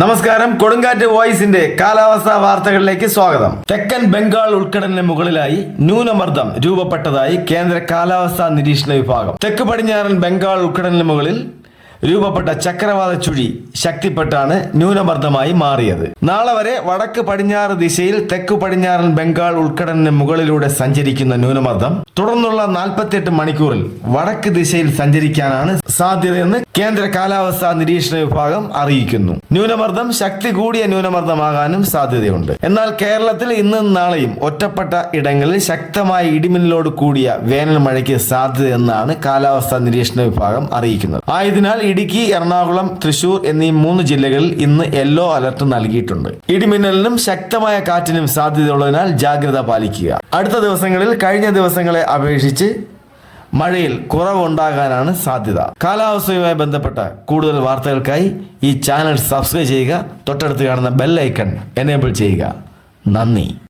നമസ്കാരം. കൊടുങ്കാറ്റ് വോയിസിന്റെ കാലാവസ്ഥാ വാർത്തകളിലേക്ക് സ്വാഗതം. തെക്കൻ ബംഗാൾ ഉൾക്കടലിന് മുകളിലായി ന്യൂനമർദ്ദം രൂപപ്പെട്ടതായി കേന്ദ്ര കാലാവസ്ഥാ നിരീക്ഷണ വിഭാഗം. തെക്ക് പടിഞ്ഞാറൻ ബംഗാൾ ഉൾക്കടലിന് മുകളിൽ രൂപപ്പെട്ട ചക്രവാത ചുഴി ശക്തിപ്പെട്ടാണ് ന്യൂനമർദ്ദമായി മാറിയത്. നാളെ വരെ വടക്ക് പടിഞ്ഞാറ് ദിശയിൽ തെക്ക് പടിഞ്ഞാറൻ ബംഗാൾ ഉൾക്കടലിന് മുകളിലൂടെ സഞ്ചരിക്കുന്ന ന്യൂനമർദ്ദം. തുടർന്നുള്ള 48 മണിക്കൂറിൽ വടക്ക് ദിശയിൽ സഞ്ചരിക്കാനാണ് സാധ്യതയെന്ന് കേന്ദ്ര കാലാവസ്ഥാ നിരീക്ഷണ വിഭാഗം അറിയിക്കുന്നു. ന്യൂനമർദ്ദം ശക്തി കൂടിയ ന്യൂനമർദ്ദമാകാനും സാധ്യതയുണ്ട്. എന്നാൽ കേരളത്തിൽ ഇന്നും നാളെയും ഒറ്റപ്പെട്ട ഇടങ്ങളിൽ ശക്തമായ ഇടിമിന്നലോട് കൂടിയ വേനൽ മഴയ്ക്ക് സാധ്യതയെന്നാണ് കാലാവസ്ഥാ നിരീക്ഷണ വിഭാഗം അറിയിക്കുന്നത്. ആയതിനാൽ ഇടുക്കി എറണാകുളം തൃശൂർ എന്നീ മൂന്ന് ജില്ലകളിൽ ഇന്ന് യെല്ലോ അലർട്ട് നൽകിയിട്ടുണ്ട്. ഇടിമിന്നലിനും ശക്തമായ കാറ്റിനും സാധ്യതയുള്ളതിനാൽ ജാഗ്രത പാലിക്കുക. അടുത്ത ദിവസങ്ങളിൽ കഴിഞ്ഞ ദിവസങ്ങളെ അപേക്ഷിച്ച് മഴയിൽ കുറവുണ്ടാകാനാണ് സാധ്യത. കാലാവസ്ഥയുമായി ബന്ധപ്പെട്ട കൂടുതൽ വാർത്തകൾക്കായി ഈ ചാനൽ സബ്സ്ക്രൈബ് ചെയ്യുക തൊട്ടടുത്ത് കാണുന്ന ബെല്ലൈക്കൺ എനേബിൾ ചെയ്യുക. നന്ദി.